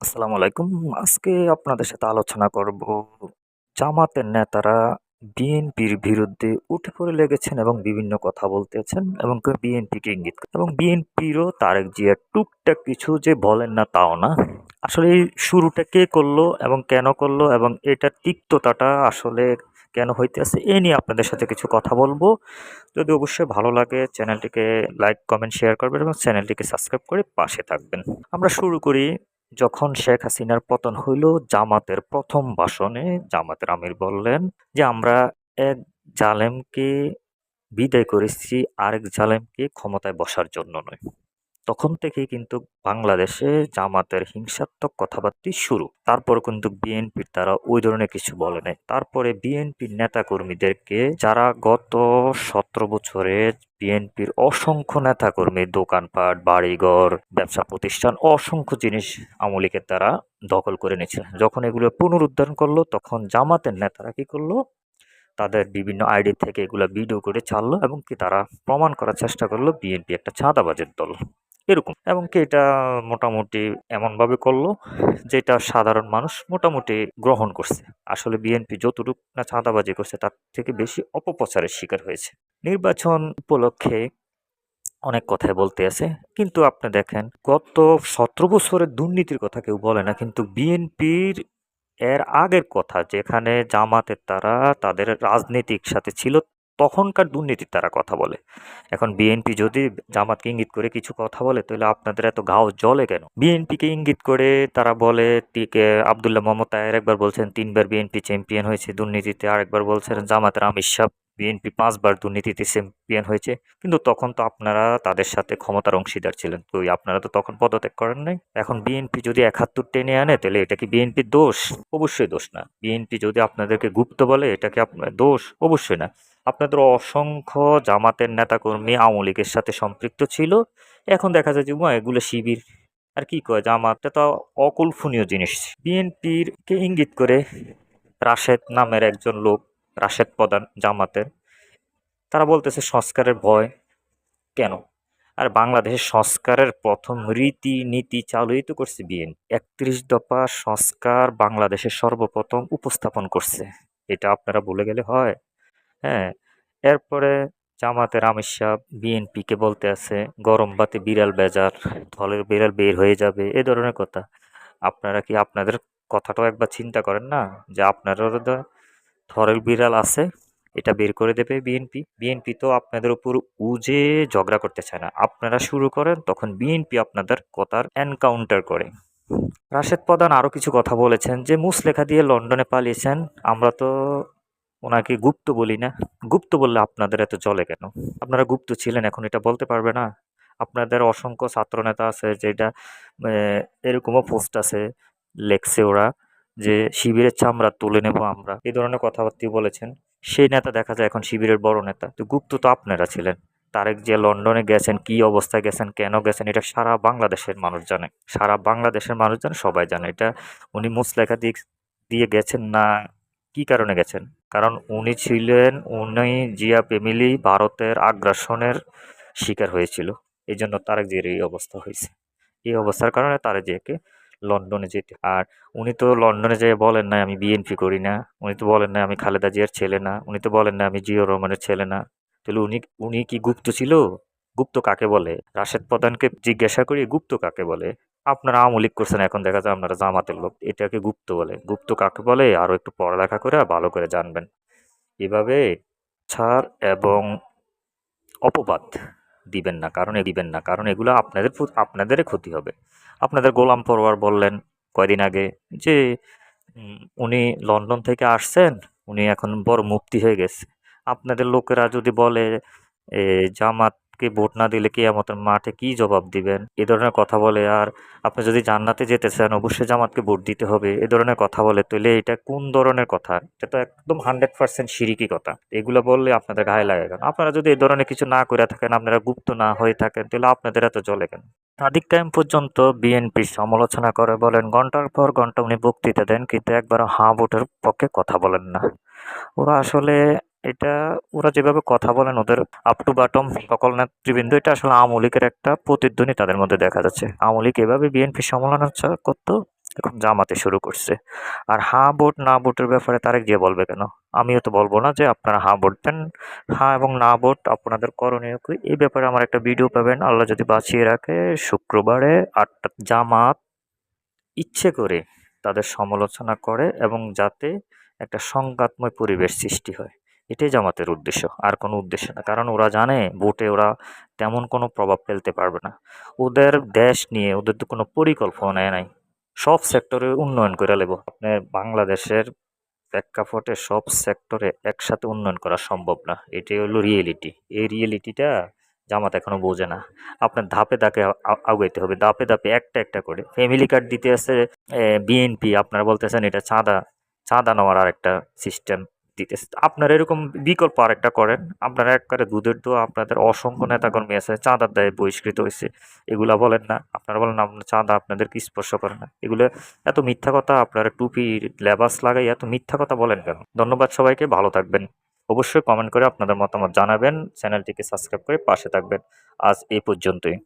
আসসালামু আলাইকুম। আজকে আপনাদের সাথে আলোচনা করব জামাতের নেতারা বিএনপির বিরুদ্ধে উঠে পড়ে লেগেছেন এবং বিভিন্ন কথা বলতেছেন এবং কেউ বিএনপিকে ইঙ্গিত এবং বিএনপিরও তারেক জিয়া টুকটাক কিছু যে বলেন না তাও না। আসলে এই শুরুটা কে করল এবং কেন করল এবং এটার তিক্ততাটা আসলে কেন হইতেছে এ নিয়ে আপনাদের সাথে কিছু কথা বলব। যদি অবশ্যই ভালো লাগে চ্যানেলটিকে লাইক, কমেন্ট, শেয়ার করবেন এবং চ্যানেলটিকে সাবস্ক্রাইব করে পাশে থাকবেন। আমরা শুরু করি যখন শেখ হাসিনার পতন হইল, জামাতের প্রথম ভাষণে জামাতের আমির বললেন যে, আমরা এক জালেমকে বিদায় করেছি, আরেক জালেমকে ক্ষমতায় বসার জন্য নয়। তখন থেকেই কিন্তু বাংলাদেশে জামাতের হিংসাত্মক কথাবার্তা শুরু। তারপর কিন্তু বিএনপির তারা ওই ধরনের কিছু বলে নাই। তারপরে বিএনপির নেতাকর্মীদেরকে যারা গত সতেরো বছরে বিএনপির অসংখ্য নেতাকর্মী, দোকানপাট, বাড়িঘর, ব্যবসা প্রতিষ্ঠান, অসংখ্য জিনিস আমলিকের তারা দখল করে নিয়েছে। যখন এগুলো পুনরুদ্ধার করল, তখন জামাতের নেতারা কি করল? তাদের বিভিন্ন আইডি থেকে এগুলো ভিডিও করে ছাড়লো এবং কি তারা প্রমাণ করার চেষ্টা করল বিএনপি একটা চাঁদাবাজের দল। এরকম। এবং কি এটা মোটামুটি এমনভাবে করল যেটা সাধারণ মানুষ মোটামুটি গ্রহণ করছে। আসলে বিএনপি যতটুকু না চাঁদাবাজি করছে তার থেকে বেশি অপপ্রচারের শিকার হয়েছে। নির্বাচন উপলক্ষে অনেক কথাই বলতে আছে, কিন্তু আপনি দেখেন, গত সতেরো বছরের দুর্নীতির কথা কেউ বলে না, কিন্তু বিএনপির এর আগের কথা যেখানে জামাতের তারা তাদের রাজনীতিক সাথে ছিল তখনকার দুর্নীতির তারা কথা বলে। এখন বিএনপি যদি জামাতকে ইঙ্গিত করে কিছু কথা বলে, তাহলে আপনাদের এত গাও জ্বলে কেন? বিএনপিকে ইঙ্গিত করে তারা বলে আবদুল্লাহ তায়ের একবার বলছেন, তিনবার বিএনপি চ্যাম্পিয়ন হয়েছে দুর্নীতিতে, আরেকবার বলছেন জামাতের আমির সাহ বিএনপি পাঁচবার দুর্নীতিতে চ্যাম্পিয়ন হয়েছে। কিন্তু তখন তো আপনারা তাদের সাথে ক্ষমতার অংশীদার ছিলেন। তো আপনারা তো তখন পদত্যাগ করেন নাই। এখন বিএনপি যদি একাত্তর টেনে আনে, তাহলে এটা কি বিএনপির দোষ? অবশ্যই দোষ না। বিএনপি যদি আপনাদেরকে গুপ্ত বলে, এটা কি আপনার দোষ? অবশ্যই না। আপনাদের অসংখ্য জামাতের নেতাকর্মী আওয়ামী লীগের সাথে সম্পৃক্ত ছিল। এখন দেখা যায় যে এগুলো শিবির। আর কি কয়, জামাতটা তো অকল্পনীয় জিনিস। বিএনপির কে ইঙ্গিত করে রাশেদ নামের একজন লোক, রাশেদ প্রধান জামাতের, তারা বলতেছে, সংস্কারের ভয় কেন? আর বাংলাদেশের সংস্কারের প্রথম রীতি নীতি চালুই তো করছে বিএন একত্রিশ দফা সংস্কার বাংলাদেশের সর্বপ্রথম উপস্থাপন করছে। এটা আপনারা বলে গেলে হয়। হ্যাঁ এরপরে জামাতের আমির সাহ বিএনপিকে বলতে আছে, গরম বাতে বিড়াল বেজার থলের বিড়াল বের হয়ে যাবে এ ধরনের কথা। আপনারা কি আপনাদের কথাটাও একবার চিন্তা করেন না যে আপনারও থরের বিড়াল আছে, এটা বের করে দেবে বিএনপি? বিএনপি তো আপনাদের উপর উজে ঝগড়া করতে চায় না। আপনারা শুরু করেন, তখন বিএনপি আপনাদের কথার এনকাউন্টার করে। রাশেদ প্রধান আরও কিছু কথা বলেছেন যে, মুসলেখা দিয়ে লন্ডনে পালিয়েছেন, আমরা তো ওনাকে গুপ্ত বলি না। গুপ্ত বললে আপনাদের এত চলে কেন? আপনারা গুপ্ত ছিলেন, এখন এটা বলতে পারবে না। আপনাদের অসংখ্য ছাত্রনেতা আছে যেটা এরকমও পোস্ট আছে, লেখছে ওরা যে শিবিরের চামড়া তুলে নেব আমরা। এই ধরনের কথাবার্তা বলেছেন। সেই নেতা দেখা যায় এখন শিবিরের বড় নেতা। তো গুপ্ত তো আপনারা ছিলেন। তারেক যে লন্ডনে গেছেন, কি অবস্থায় গেছেন, কেন গেছেন, এটা সারা বাংলাদেশের মানুষ জানে। সারা বাংলাদেশের মানুষ জানে, সবাই জানে। এটা উনি মুসলেখা দিক দিয়ে গেছেন না কি কারণে গেছেন? কারণ উনি ছিলেন, উনি জিয়া ফ্যামিলি ভারতের আগ্রাসনের শিকার হয়েছিল। এই জন্য তারেক জিয়ার এই অবস্থা হয়েছে। এই অবস্থার কারণে তারেক জিয়াকে লন্ডনে যেতে। আর উনি তো লন্ডনে যেয়ে বলেন না আমি বিএনপি করি না। উনি তো বলেন না আমি খালেদা জিয়ার ছেলে না। উনি তো বলেন না আমি জিও রহমানের ছেলে না। তাহলে উনি উনি কি গুপ্ত ছিল? গুপ্ত কাকে বলে? রাশেদ প্রধানকে জিজ্ঞাসা করি গুপ্ত কাকে বলে? আপনারা আমলিক করছেন, এখন দেখা যায় আপনারা জামাতের লোক। এটাকে গুপ্ত বলে। গুপ্ত কাকে বলে? আরও একটু পড়ালেখা করে ভালো করে জানবেন। এভাবে ছাড় এবং অপবাদ দিবেন না, কারণ দিবেন না। কারণ এগুলো আপনাদের আপনাদেরই ক্ষতি হবে। আপনাদের গোলাম পরোয়ার বললেন কয়দিন আগে যে উনি লন্ডন থেকে আসছেন, উনি এখন বড় মুক্তি হয়ে গেছে। আপনাদের লোকেরা যদি বলে জামাত কে ভোট না দিলে কিয়ামতের মাঠে কি জবাব দিবেন? এ ধরনের কথা বলে আর আপনি যদি জান্নাতে যেতে চান, অবশ্যই জামাতকে ভোট দিতে হবে। এ ধরনের কথা বলে তাহলে এটা কোন ধরনের কথা? এটা তো একদম হান্ড্রেড পার্সেন্ট সিরিকি কথা। এগুলো বললে আপনাদের গায়ে লাগে কেন? আপনারা যদি এ ধরনের কিছু না করে থাকেন, আপনারা গুপ্ত না হয়ে থাকেন তাহলে আপনাদের এত চলে কেন? সাদিক টাইম পর্যন্ত বিএনপি সমালোচনা করে বলেন, ঘণ্টার পর ঘণ্টা উনি বক্তৃতা দেন, কিন্তু একবার হাঁ ভোটের পক্ষে কথা বলেন না। ওরা আসলে এটা ওরা যেভাবে কথা বলেন, ওদের আপ টু বাটম সকল নেতৃবৃন্দ, এটা আসলে আওয়ামী লীগের একটা প্রতিধ্বনি তাদের মধ্যে দেখা যাচ্ছে। আওয়ামী লীগ এভাবে বিএনপি সমালোচনা করতো, এখন জামাতে শুরু করছে। আর হ্যাঁ ভোট, না ভোটের ব্যাপারে তারেক গিয়ে বলবে কেন? আমিও তো বলব না যে আপনারা হ্যাঁ ভোট দেন হ্যাঁ এবং না ভোট আপনাদের করণীয় কি? এই ব্যাপারে আমার একটা ভিডিও পাবেন। আল্লাহ যদি বাঁচিয়ে রাখে, শুক্রবারে আটটা জামাত ইচ্ছে করে তাদের সমালোচনা করে এবং যাতে একটা সংঘাতময় পরিবেশ সৃষ্টি হয়। এটাই জামাতের উদ্দেশ্য, আর কোনো উদ্দেশ্য না। কারণ ওরা জানে ভোটে ওরা তেমন কোনো প্রভাব ফেলতে পারবে না। ওদের দেশ নিয়ে ওদের তো কোনো পরিকল্পনা নাই। সব সেক্টরে উন্নয়ন করে নেব। আপনার বাংলাদেশের প্রেক্ষাপটে সব সেক্টরে একসাথে উন্নয়ন করা সম্ভব না। এটাই হলো রিয়েলিটি এই রিয়েলিটিটা জামাত এখনও বোঝে না। আপনার ধাপে ধাপে আগাইতে হবে। ধাপে ধাপে একটা একটা করে। ফ্যামিলি কার্ড দিতে আছে বিএনপি আপনারা বলতেছেন এটা চাঁদা চাঁদা নেওয়ার আরেকটা সিস্টেম দিতেছে। আপনারা এরকম বিকল্প আরেকটা করেন। আপনারা একবারে দুধের দোয়া, আপনাদের অসংখ্য নেতাকর্মী আছে, চাঁদার দায়ে বহিষ্কৃত হয়েছে। এগুলা বলেন না। আপনারা বলেন আপনার চাঁদা আপনাদেরকে স্পর্শ করে না। এগুলো এত মিথ্যা কথা, আপনারা টুপি, লেবাস লাগাই এত মিথ্যা কথা বলেন কেন? ধন্যবাদ সবাইকে, ভালো থাকবেন। অবশ্যই কমেন্ট করে আপনাদের মতামত জানাবেন। চ্যানেলটিকে সাবস্ক্রাইব করে পাশে থাকবেন। আজ এই পর্যন্তই।